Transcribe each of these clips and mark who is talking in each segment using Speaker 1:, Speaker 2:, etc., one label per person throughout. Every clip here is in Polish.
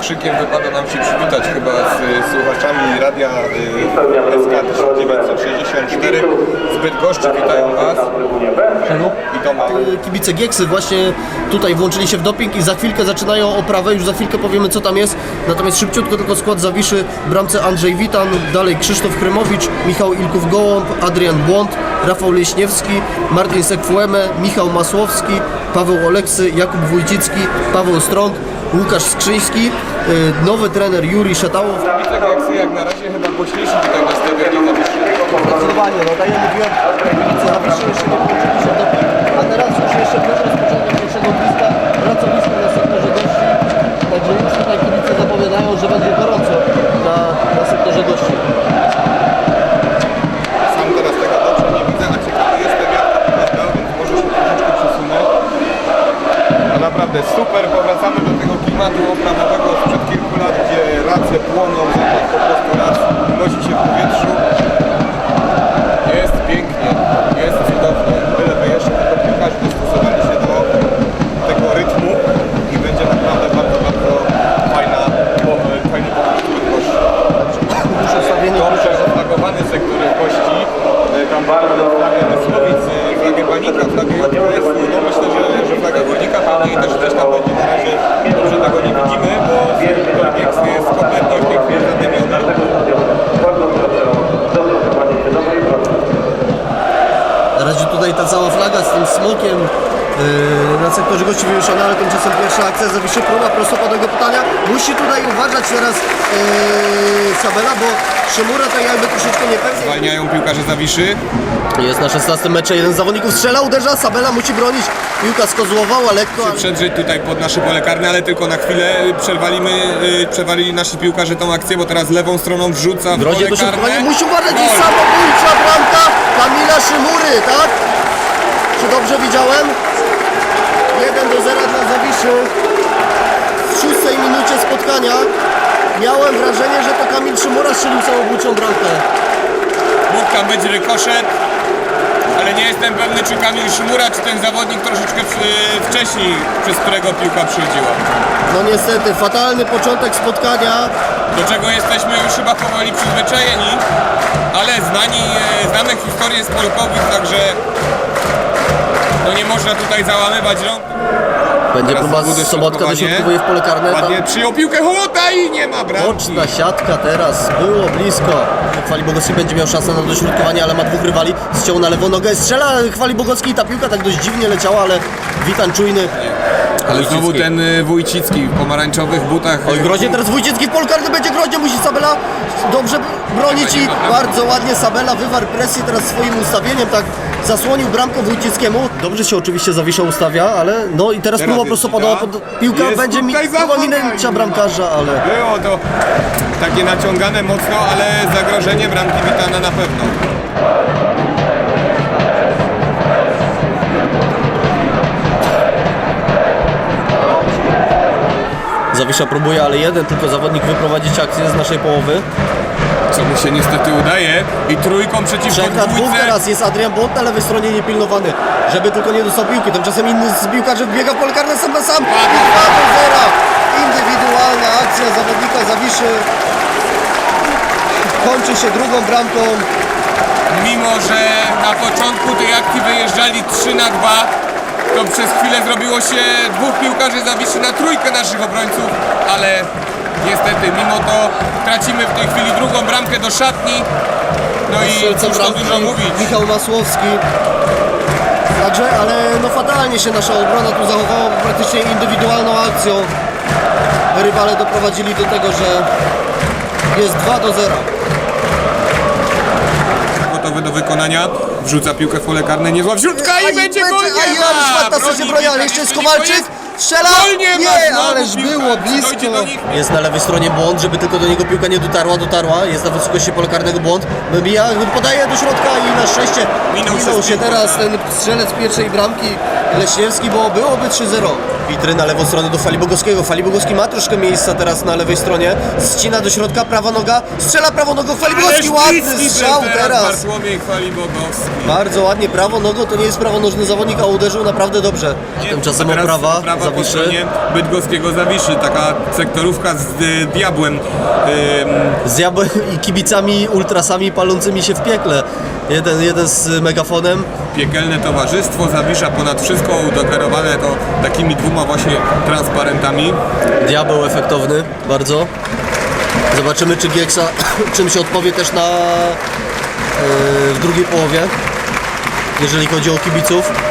Speaker 1: krzykiem wypada nam się przywitać chyba z y, słuchaczami radia y, SK 1964 z Bydgoszczy. Witają Was. I Tomek.
Speaker 2: Kibice Gieksy właśnie tutaj włączyli się w doping i za chwilkę zaczynają oprawę, już za chwilkę powiemy co tam jest. Natomiast szybciutko tylko skład zawiszy bramce Andrzej Witan, dalej Krzysztof Krymowicz, Michał Ilków-Gołąb, Adrian Błąd, Rafał Leśniewski, Martin Sekfueme, Michał Masłowski, Paweł Oleksy, Jakub Wójcicki, Paweł Strąg, Łukasz Skrzyński, y, nowy trener Juri Szatałow.
Speaker 1: Jak na razie chyba głośniejsi tutaj na.
Speaker 2: Zdecydowanie, no kibice Zawiszy jeszcze nie włączyli się w doping, a teraz już jeszcze przed rozpoczęciem pierwszego bliska pracowiska na sektorze gości. Także już tutaj kibice zapowiadają, że będzie gorąco na, na sektorze gości. Yy, na sektorze gości wywieszona, ale tymczasem pierwsza akcja zawiszy próba prostopadłego pytania. Musi tutaj uważać teraz yy, Sabela, bo Szymura tak jakby troszeczkę niepewnie.
Speaker 1: Zwalniają piłkarze Zawiszy.
Speaker 2: Jest na 16 metrze, jeden z zawodników strzela, uderza, Sabela musi bronić. Piłka skozłowała lekko, ale
Speaker 1: Przedrzeć tutaj pod nasze pole karne, ale tylko na chwilę przerwalimy, y, przerwalili nasi piłkarze tą akcję, bo teraz lewą stroną wrzuca w
Speaker 2: grozie
Speaker 1: pole karne.
Speaker 2: Musi uważać,
Speaker 1: Gol.
Speaker 2: samobójcza bramka Kamila Szymury, tak? Czy dobrze widziałem? 1 do 0 dla Zawiszy w szóstej minucie spotkania. Miałem wrażenie, że to Kamil Szymura strzelił samobójczą bramkę.
Speaker 1: Mógł tam być rykoszet, ale nie jestem pewny, czy Kamil Szymura, czy ten zawodnik troszeczkę w- wcześniej, przez którego piłka przychodziła.
Speaker 2: No niestety, fatalny początek spotkania.
Speaker 1: Do czego jesteśmy już chyba powoli przyzwyczajeni, ale znani, e, znamy historię z także no nie można tutaj załamywać rąk.
Speaker 2: Będzie
Speaker 1: Teraz
Speaker 2: próba
Speaker 1: znowu
Speaker 2: Sobotka dośrodkowuje w pole karne. Tam
Speaker 1: Ładnie przyjął piłkę Hołota i nie ma bramki.
Speaker 2: Boczna siatka teraz, było blisko. Chwali Bogowski będzie miał szansę na dośrodkowanie, ale ma dwóch rywali. Zciął na lewą nogę, strzela Chwali Bogowski i ta piłka tak dość dziwnie leciała, ale Witan czujny.
Speaker 1: Ale znowu ten y, Wójcicki w pomarańczowych butach.
Speaker 2: Oj, groźnie teraz Wójcicki w pole karne będzie groźnie, musi Sabela dobrze bronić i bardzo ładnie Sabela wywarł presję teraz swoim ustawieniem, tak zasłonił bramkę Wójcickiemu. Dobrze się oczywiście Zawisza ustawia, ale no i teraz
Speaker 1: Teraz
Speaker 2: próba
Speaker 1: Wita.
Speaker 2: pod piłka
Speaker 1: Jest
Speaker 2: będzie mi próba minęcia bramkarza, ale...
Speaker 1: Było to takie naciągane mocno, ale zagrożenie bramki Witana na pewno.
Speaker 2: Zawisza próbuje, ale jeden tylko zawodnik wyprowadzić akcję z naszej połowy.
Speaker 1: Co mu się niestety udaje. I trójką przeciwko
Speaker 2: na dwóch
Speaker 1: dwójce.
Speaker 2: teraz jest Adrian Błąd na lewej stronie niepilnowany, żeby tylko nie dostał piłki. Tymczasem inny z piłkarzy wbiega w pole karne sam na sam. I 2 do 0. Indywidualna akcja zawodnika Zawiszy. Kończy się drugą bramką.
Speaker 1: Mimo, że na początku tej akcji wyjeżdżali 3 na 2, to przez chwilę zrobiło się dwóch piłkarzy zawiszy na trójkę naszych obrońców, ale niestety mimo to tracimy w tej chwili drugą bramkę do szatni. No i cóż to dużo mówić.
Speaker 2: Michał Masłowski. Także, ale no fatalnie się nasza obrona tu zachowała praktycznie indywidualną akcją. Rywale doprowadzili do tego, że jest 2 do 0.
Speaker 1: Gotowy do wykonania, wrzuca piłkę w pole karne, niezła wrzutka i
Speaker 2: Aj,
Speaker 1: będzie gol!
Speaker 2: A
Speaker 1: ma!
Speaker 2: fantastycznie
Speaker 1: Broni
Speaker 2: broni, ale
Speaker 1: Witan,
Speaker 2: jeszcze jest Kowalczyk. Strzela!
Speaker 1: Nie
Speaker 2: ależ
Speaker 1: piłka.
Speaker 2: było blisko. Jest na lewej stronie błąd, żeby tylko do niego piłka nie dotarła, dotarła. Jest na wysokości pola karnego błąd. Wybija, podaje do środka i na szczęście
Speaker 1: Minął
Speaker 2: się
Speaker 1: piłkę,
Speaker 2: teraz ten strzelec pierwszej bramki. Leśniewski, bo byłoby 3-0. Witry na lewą stronę do Fali Bogowskiego. Fali Bogowski ma troszkę miejsca teraz na lewej stronie. Ścina do środka, prawa noga. Strzela prawą nogą. Fali Bogowski, ładny strzał teraz.
Speaker 1: Bartłomiej.
Speaker 2: Bardzo ładnie, prawą nogą to nie jest prawonożny zawodnik, a uderzył naprawdę dobrze. A tymczasem
Speaker 1: Teraz
Speaker 2: oprawa,
Speaker 1: prawa po
Speaker 2: zawiszy.
Speaker 1: Bydgoskiego Zawiszy, taka sektorówka z y, diabłem. Ym,
Speaker 2: Z diabłem i kibicami, ultrasami palącymi się w piekle. Jeden, jeden z megafonem.
Speaker 1: piekielne towarzystwo Zawisza ponad wszystko udekorowane to takimi dwoma właśnie transparentami.
Speaker 2: Diabeł efektowny, bardzo. Zobaczymy, czy Gieksa czym się odpowie też na yy, w drugiej połowie, jeżeli chodzi o kibiców.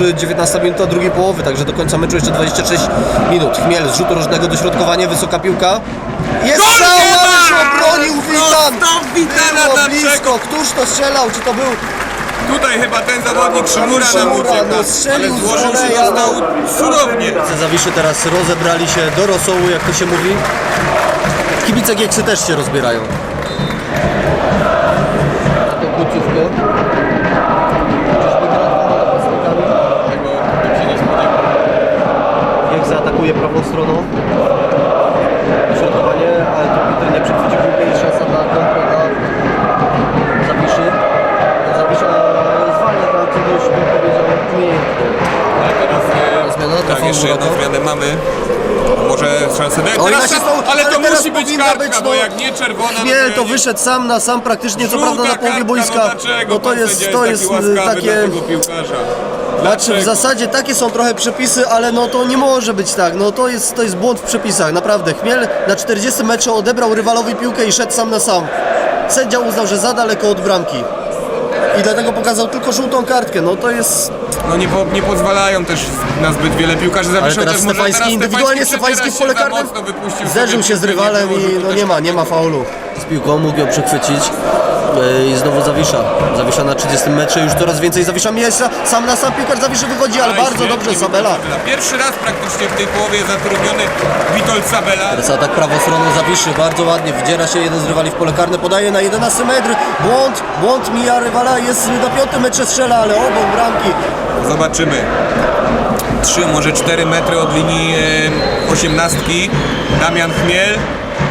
Speaker 2: Już 19 minuta drugiej połowy, także do końca meczu jeszcze 26 minut. Chmiel z rzutu rożnego dośrodkowanie, wysoka piłka. Jest
Speaker 1: Gol
Speaker 2: strzał,
Speaker 1: Wietana!
Speaker 2: ale się obronił Witan! Było
Speaker 1: na
Speaker 2: blisko, któż to strzelał, czy to był
Speaker 1: Tutaj chyba ten zawodnik Szymura nam ucieka,
Speaker 2: no strzelił
Speaker 1: ale
Speaker 2: z
Speaker 1: złożył się
Speaker 2: woleja,
Speaker 1: dostał cudownie.
Speaker 2: Zawiszy teraz rozebrali się do rosołu, jak to się mówi. Kibice Gieksy też się rozbierają. Króciówkę.
Speaker 1: Być, bo
Speaker 2: no,
Speaker 1: jak nie czerwona,
Speaker 2: Chmiel
Speaker 1: to,
Speaker 2: wyszedł sam na sam praktycznie, co
Speaker 1: Żółta
Speaker 2: prawda na połowie
Speaker 1: kartka,
Speaker 2: boiska.
Speaker 1: No, dlaczego
Speaker 2: No to
Speaker 1: pan
Speaker 2: jest, to
Speaker 1: jest taki
Speaker 2: takie...
Speaker 1: tego piłkarza?
Speaker 2: Znaczy w
Speaker 1: Dlaczego?
Speaker 2: zasadzie takie są trochę przepisy, ale no to nie może być tak. No to jest, to jest błąd w przepisach, naprawdę. Chmiel na 40 meczu odebrał rywalowi piłkę i szedł sam na sam. Sędzia uznał, że za daleko od bramki. I dlatego pokazał tylko żółtą kartkę. No to jest
Speaker 1: No nie, po, nie pozwalają też na zbyt wiele piłkarzy
Speaker 2: Ale
Speaker 1: zawieszą
Speaker 2: teraz
Speaker 1: też może
Speaker 2: Stefański
Speaker 1: teraz
Speaker 2: indywidualnie
Speaker 1: Stefański
Speaker 2: w pole
Speaker 1: się za
Speaker 2: karne
Speaker 1: mocno wypuścił
Speaker 2: zderzył
Speaker 1: sobie
Speaker 2: się z
Speaker 1: piłkę,
Speaker 2: rywalem
Speaker 1: nie było,
Speaker 2: i no
Speaker 1: też-
Speaker 2: nie ma, nie ma faulu. Z piłką mógł ją przechwycić Yy, i znowu Zawisza. Zawisza na 30 metrze, już coraz więcej Zawisza miejsca. Sam na sam piłkarz Zawiszy wychodzi, ale
Speaker 1: Aj,
Speaker 2: bardzo dobrze Sabela.
Speaker 1: Pierwszy raz praktycznie w tej połowie zatrudniony Witold Sabela.
Speaker 2: Teraz atak prawą stroną Zawiszy, bardzo ładnie, wdziera się jeden z rywali w pole karne, podaje na 11 metr, błąd, błąd mija rywala, jest na 5 metrze strzela, ale obok bramki.
Speaker 1: Zobaczymy. 3, może 4 metry od linii e, osiemnastki. Damian Chmiel.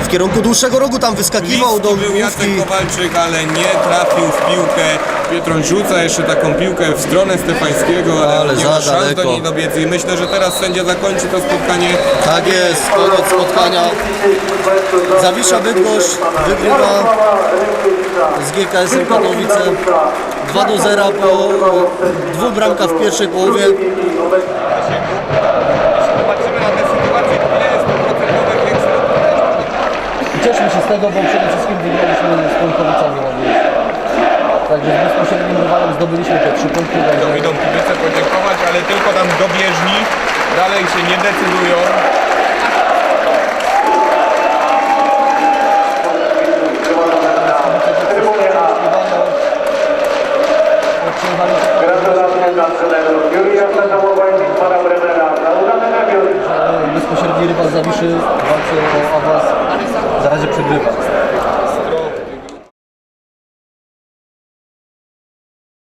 Speaker 2: W kierunku dłuższego rogu tam wyskakiwał do
Speaker 1: Bliski był Jacek
Speaker 2: główki.
Speaker 1: Kowalczyk, ale nie trafił w piłkę. Pietroń rzuca jeszcze taką piłkę w stronę Stefańskiego, ale,
Speaker 2: Ale
Speaker 1: nie
Speaker 2: za
Speaker 1: ma szans
Speaker 2: daleko.
Speaker 1: do niej dobiec. I myślę, że teraz sędzia zakończy to spotkanie.
Speaker 2: Tak jest, koniec spotkania. Zawisza Bydgoszcz wygrywa z GKS-em Katowice 2 do 0 po dwóch bramkach w pierwszej połowie. Tego, bo przede wszystkim wygraliśmy z Polkowicami na miejscu. Także z bezpośrednim rywalem zdobyliśmy te trzy punkty. Także
Speaker 1: idą kibice podziękować, ale tylko tam do bieżni. Dalej się nie decydują.